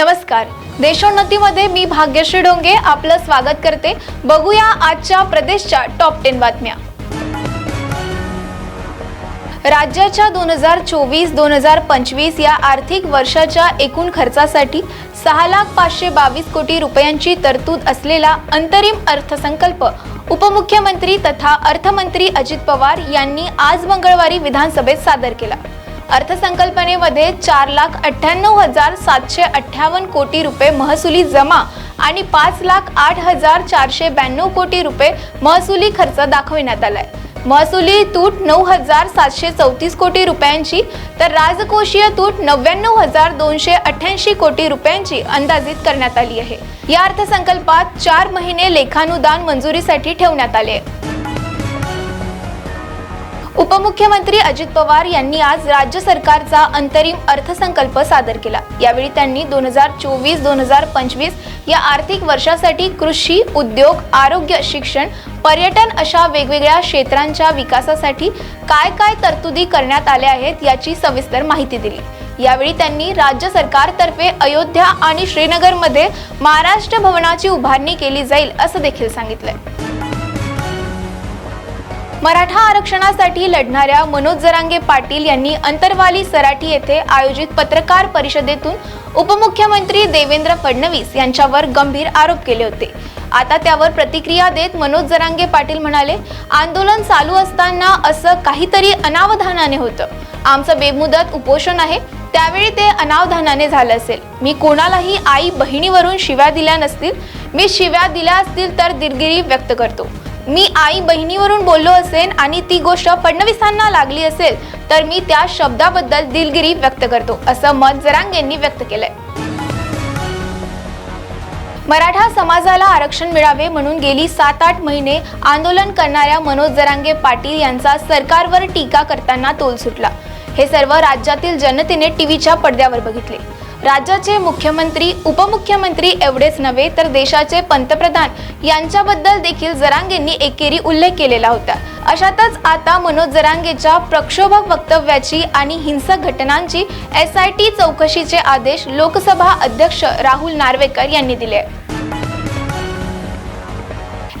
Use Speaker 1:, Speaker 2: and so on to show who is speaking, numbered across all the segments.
Speaker 1: नमस्कार. देशोन्नतीमध्ये मी भाग्यश्री डोंगे आपलं स्वागत करते. बघूया आजच्या प्रदेशच्या टॉप टेन बातम्या. राज्याच्या दोन हजार चोवीस दोन हजार पंचवीस या आर्थिक वर्षाच्या एकूण खर्चासाठी सहा लाख पाचशे बावीस कोटी रुपयांची तरतूद असलेला अंतरिम अर्थसंकल्प उपमुख्यमंत्री तथा अर्थमंत्री अजित पवार यांनी आज मंगळवारी विधानसभेत सादर केला. अर्थसंकल्पनेमध्ये चार लाख अठ्ठ्याण्णव हजार सातशे अठ्ठावन्न कोटी रुपये महसुली जमा आणि पाच लाख आठ हजार चारशे ब्याण्णव कोटी रुपये महसुली खर्च दाखविण्यात आलाय. महसुली तूट नऊ हजार सातशे चौतीस कोटी रुपयांची तर राजकोषीय तूट नव्याण्णव हजार दोनशे अठ्ठ्याऐंशी कोटी रुपयांची अंदाजित करण्यात आली आहे. या अर्थसंकल्पात चार महिने लेखानुदान मंजुरीसाठी ठेवण्यात आले आहे. उपमुख्यमंत्री अजित पवार यांनी आज राज्य सरकारचा अंतरिम अर्थसंकल्प सादर केला. यावेळी त्यांनी दोन हजार चोवीस दोन हजार पंचवीस या आर्थिक वर्षासाठी कृषी उद्योग आरोग्य शिक्षण पर्यटन अशा वेगवेगळ्या क्षेत्रांच्या विकासासाठी काय काय तरतुदी करण्यात आल्या आहेत याची सविस्तर माहिती दिली. यावेळी त्यांनी राज्य सरकारतर्फे अयोध्या आणि श्रीनगरमध्ये महाराष्ट्र भवनाची उभारणी केली जाईल असं देखील सांगितलंय. मराठा आरक्षणासाठी लढणाऱ्या मनोज जरांगे पाटील यांनी अंतरवाली सराठी येथे आयोजित पत्रकार परिषदेतून उपमुख्यमंत्री देवेंद्र फडणवीस यांच्यावर गंभीर आरोप केले होते. आता त्यावर प्रतिक्रिया देत मनोज जरांगे पाटील म्हणाले आंदोलन चालू असताना असं काहीतरी अनावधानाने होतं. आमचं बेमुदत उपोषण आहे. त्यावेळी ते अनावधानाने झालं असेल. मी कोणालाही आई बहिणीवरून शिव्या दिल्या नसतील. मी शिव्या दिल्या असतील तर दिलगिरी व्यक्त करतो. मी आई बहिणीवरून बोललो असेल आणि ती गोष्ट फडणवीसांना लागली असेल तर मी त्या शब्दाबद्दल दिलगिरी व्यक्त करतो असं मत जरांग यांनी व्यक्त केलंय. मराठा समाजाला आरक्षण मिळावे म्हणून गेली सात आठ महिने आंदोलन करणाऱ्या मनोज जरांगे पाटील यांचा सरकारवर टीका करताना तोल सुटला. हे सर्व राज्यातील जनतेने टीव्हीच्या पडद्यावर बघितले. राज्याचे मुख्यमंत्री उपमुख्यमंत्री एवढेच नव्हे तर देशाचे पंतप्रधान यांच्याबद्दल देखील जरांगेंनी एकेरी उल्लेख केलेला होता. अशातच आता मनोज जरांगेच्या प्रक्षोभक वक्तव्याची आणि हिंसक घटनांची एस आय टी चौकशीचे आदेश लोकसभा अध्यक्ष राहुल नार्वेकर यांनी दिले.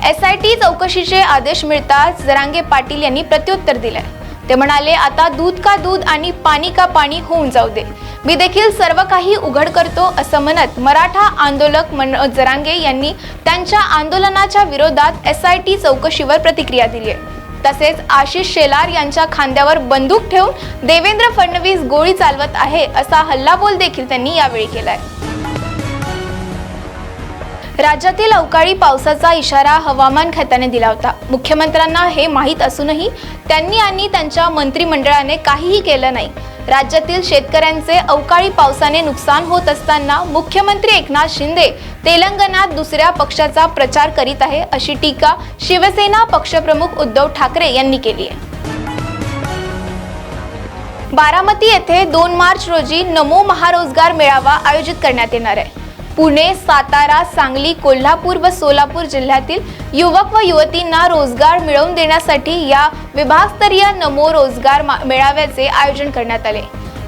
Speaker 1: एस आय टी चौकशीचे आदेश मिळताच जरांगे पाटील यांनी प्रत्युत्तर दिले. ते म्हणाले आता दूध का दूध आणि पाणी का पाणी होऊन जाऊ दे. मी देखील सर्व काही उघड करतो असं म्हणत मराठा आंदोलक मनोज जरांगे यांनी त्यांच्या आंदोलनाच्या विरोधात एस आय टी चौकशीवर प्रतिक्रिया दिली आहे. तसेच आशिष शेलार यांच्या खांद्यावर बंदूक ठेवून देवेंद्र फडणवीस गोळी चालवत आहे असा हल्लाबोल देखील त्यांनी यावेळी केलाय. राज्यातील अवकाळी पावसाचा इशारा हवामान खात्याने दिला होता. मुख्यमंत्र्यांना हे माहीत असूनही त्यांनी आणि त्यांच्या मंत्रिमंडळाने काहीही केलं नाही. राज्यातील शेतकऱ्यांचे अवकाळी पावसाने नुकसान होत असताना मुख्यमंत्री एकनाथ शिंदे तेलंगणात दुसऱ्या पक्षाचा प्रचार करीत आहे अशी टीका शिवसेना पक्षप्रमुख उद्धव ठाकरे यांनी केली आहे. बारामती येथे दोन मार्च रोजी नमो महारोजगार मेळावा आयोजित करण्यात येणार आहे. पुणे सातारा सांगली कोल्हापूर व सोलापूर जिल्ह्यातील युवक व युवतींना रोजगार मिळवून देण्यासाठी या विभागस्तरीय नमो रोजगार मा- मेळाव्याचे आयोजन करण्यात आले.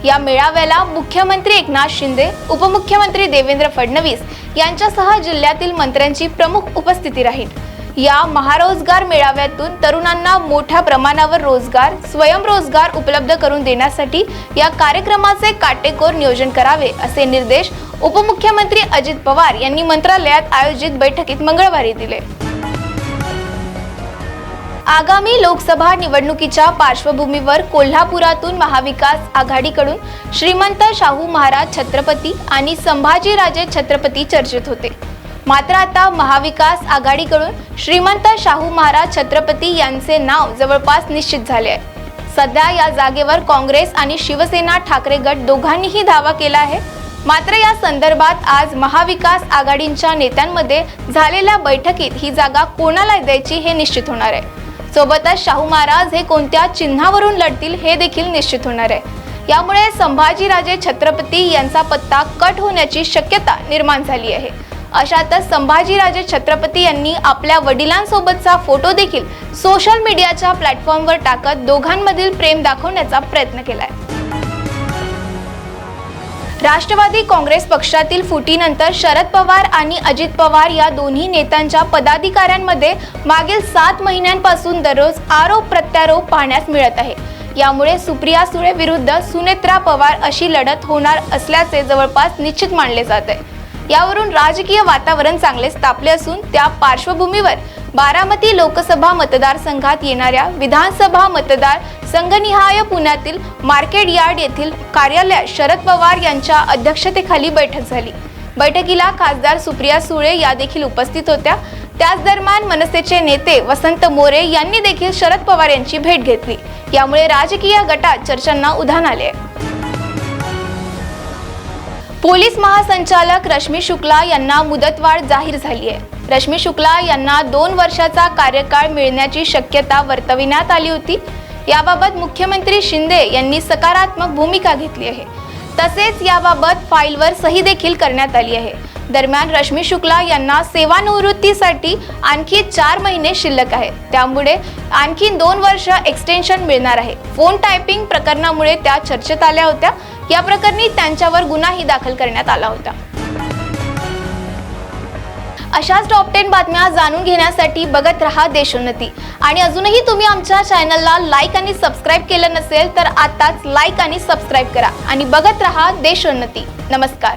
Speaker 1: या मेळाव्याला मुख्यमंत्री एकनाथ शिंदे उपमुख्यमंत्री देवेंद्र फडणवीस यांच्यासह जिल्ह्यातील मंत्र्यांची प्रमुख उपस्थिती राहील. या महारोजगार मेळाव्यातून तरुणांना मोठ्या प्रमाणावर रोजगार स्वयंरोजगार उपलब्ध करून देण्यासाठी या कार्यक्रमाचे काटेकोर नियोजन करावे असे निर्देश उपमुख्यमंत्री अजित पवार यांनी मंत्रालयात आयोजित बैठकीत मंगळवारी दिले. आगामी लोकसभा निवडणुकीच्या पार्श्वभूमीवर कोल्हापुरातून महाविकास आघाडीकडून श्रीमंत शाहू महाराज छत्रपती आणि संभाजीराजे छत्रपती चर्चेत होते. मात्र आता महाविकास आघाडीकडून श्रीमंत शाहू महाराज छत्रपती यांचे नाव जवळपास निश्चित झाले आहे. सध्या या जागेवर काँग्रेस आणि शिवसेना ठाकरे गट दोघांनीही दावा केला आहे. मात्र या संदर्भात आज महाविकास आघाडींच्या नेत्यांमध्ये झालेल्या बैठकीत ही जागा कोणाला द्यायची हे निश्चित होणार आहे. सोबतच शाहू महाराज हे कोणत्या चिन्हावरून लढतील हे देखील निश्चित होणार आहे. यामुळे संभाजीराजे छत्रपती यांचा पत्ता कट होण्याची शक्यता निर्माण झाली आहे. अशातच संभाजीराजे छत्रपती यांनी आपल्या वडिलांसोबतचा फोटो देखील सोशल मीडियाच्या प्लॅटफॉर्मवर टाकत दोघांमधील प्रेम दाखवण्याचा प्रयत्न केलाय. राष्ट्रवादी काँग्रेस पक्षातील फुटीनंतर शरद पवार आणि अजित पवार या दोन्ही नेत्यांच्या पदाधिकाऱ्यांमध्ये मागील सात महिन्यांपासून दररोज आरोप प्रत्यारोप पाहण्यास मिळत आहे. यामुळे सुप्रिया सुळे विरुद्ध सुनेत्रा पवार अशी लढत होणार असल्याचे जवळपास निश्चित मानले जात आहे. यावरून राजकीय वातावरण चांगलेच तापले असून त्या पार्श्वभूमीवर बारामती लोकसभा मतदारसंघात येणाऱ्या विधानसभा मतदार संघनिहाय पुण्यातील मार्केट यार्ड येथील कार्यालयात शरद पवार यांच्या अध्यक्षतेखाली बैठक झाली. बैठकीला खासदार सुप्रिया सुळे या देखील उपस्थित होत्या. त्याच दरम्यान मनसेचे नेते वसंत मोरे यांनी देखील शरद पवार यांची भेट घेतली. यामुळे राजकीय गटात चर्चांना उधाण आले आहे. पोलीस महासंचालक रश्मी शुक्ला यांना मुदतवाढ जाहीर झाली आहे. रश्मी शुक्ला यांना दोन वर्षाचा कार्यकाळ मिळण्याची शक्यता वर्तविण्यात आली होती. याबाबत मुख्यमंत्री शिंदे यांनी सकारात्मक भूमिका घेतली आहे. तसेच याबाबत फाईलवर सही देखील करण्यात आली आहे. दरम्यान रश्मी शुक्ला यांना सेवानिवृत्तीसाठी आणखी चार महिने शिल्लक आहे त्यामुळे आणखी दोन वर्ष एक्सटेन्शन मिळणार आहे. फोन टायपिंग प्रकरणामुळे त्या चर्चेत आल्या होत्या. या प्रकरणी त्यांच्यावर गुन्हाही दाखल करण्यात आला होता. अशाच टॉप टेन बातम्या जाणून घेण्यासाठी बघत रहा देशोन्नती. आणि अजूनही तुम्ही आमच्या चॅनलला लाईक आणि सबस्क्राईब केलं नसेल तर आताच लाईक आणि सबस्क्राईब करा. आणि बघत रहा देशोन्नती. नमस्कार.